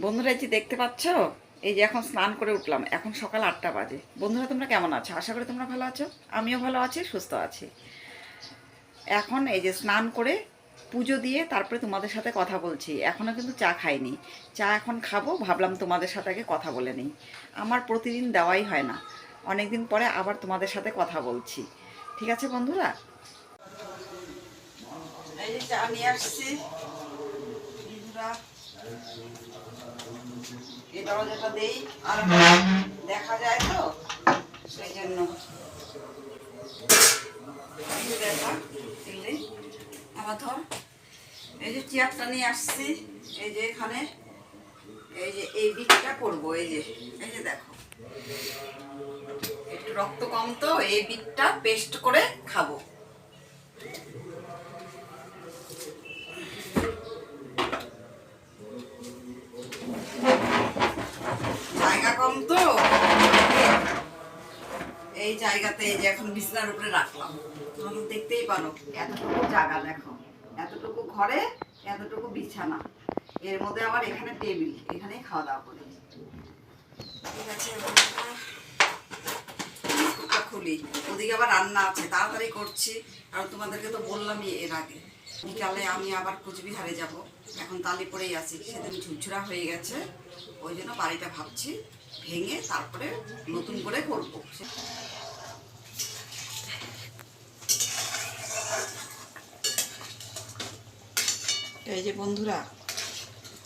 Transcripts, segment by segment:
বন্ধুরা যে দেখতে পাচ্ছ? এই যে এখন স্নান করে উঠলাম। এখন সকাল আটটা বাজে। বন্ধুরা, তোমরা কেমন আছো? আশা করি তোমরা ভালো আছো। আমিও ভালো আছি, সুস্থ আছি। এখন এই যে স্নান করে পুজো দিয়ে তারপরে তোমাদের সাথে কথা বলছি। এখনও কিন্তু চা খাইনি। চা এখন খাব। ভাবলাম তোমাদের সাথে আগে কথা বলে নিই। আমার প্রতিদিন দেওয়াই হয় না। অনেক দিন পরে আবার তোমাদের সাথে কথা বলছি। ঠিক আছে বন্ধুরা? এই যে চা নিয়ে আসছি। বন্ধুরা দরজাটা দেই আর দেখা যায় তো সেই জন্য আবার ধর, এই যে চেয়ারটা নিয়ে আসছি, এই যে এখানে, এই যে এই বিটটা করব, এই যে এই যে দেখো। একটু রক্ত কম তো, এই বিটটা পেস্ট করে খাব জায়গা কম তো এই জায়গাতে এই যে এখন বিছনার উপরে রাখলাম। তোমরা তো দেখতেই পারো, এতটুকু জায়গা দেখো, এতটুকু ঘরে, এতটুকু বিছানা। এর মধ্যে আবার এখানে টেবিল, এখানেই খাওয়া দাওয়া করি। ঠিক আছে। খুলি। ওদিকে আবার রান্না আছে, তাড়াতাড়ি করছি। কারণ তোমাদেরকে তো বললামই এর আগে। বিকালে আমি আবার কুচবিহারে যাব। এখন তালি পরেই আছি। সেদিন ঝুরঝুরা হয়ে গেছে, ওই জন্য বাড়িটা ভাবছি ভেঙে তারপরে নতুন করে করব। এই যে বন্ধুরা,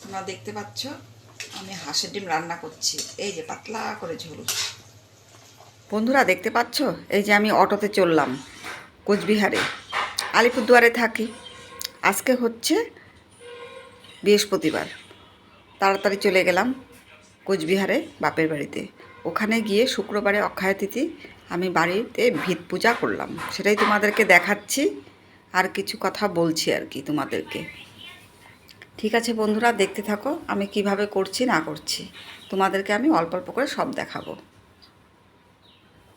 তোমরা দেখতে পাচ্ছ, আমি হাঁসের ডিম রান্না করছি। এই যে পাতলা করে ঝোল। বন্ধুরা, দেখতে পাচ্ছ? এই যে আমি অটোতে চললাম, কোচবিহারে। আলিপুরদুয়ারে থাকি। আজকে হচ্ছে বৃহস্পতিবার। তাড়াতাড়ি চলে গেলাম কোচবিহারে বাপের বাড়িতে। ওখানে গিয়ে শুক্রবারে অক্ষয় তিথি, আমি বাড়িতে ভিত পূজা করলাম। সেটাই তোমাদেরকে দেখাচ্ছি, আর কিছু কথা বলছি আর কি তোমাদেরকে। ঠিক আছে বন্ধুরা দেখতে থাকো আমি কীভাবে করছি না করছি। তোমাদেরকে আমি অল্প অল্প করে সব দেখাবো।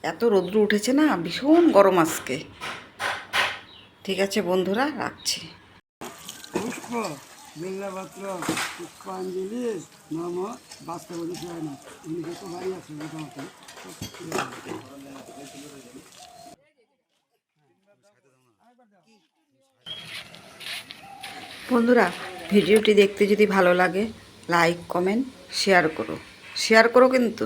এত রৌদ্র উঠেছে না ভীষণ গরম আজকে। ঠিক আছে বন্ধুরা রাখছি। পুষ্প বিল্লাপত্র পুষ্পাঞ্জলি নম বাস্তবতী না। উনি যত বাড়ি আছে মোটামুটি বন্ধুরা ভিডিওটি দেখতে যদি ভালো লাগে লাইক কমেন্ট শেয়ার করো। শেয়ার করো কিন্তু।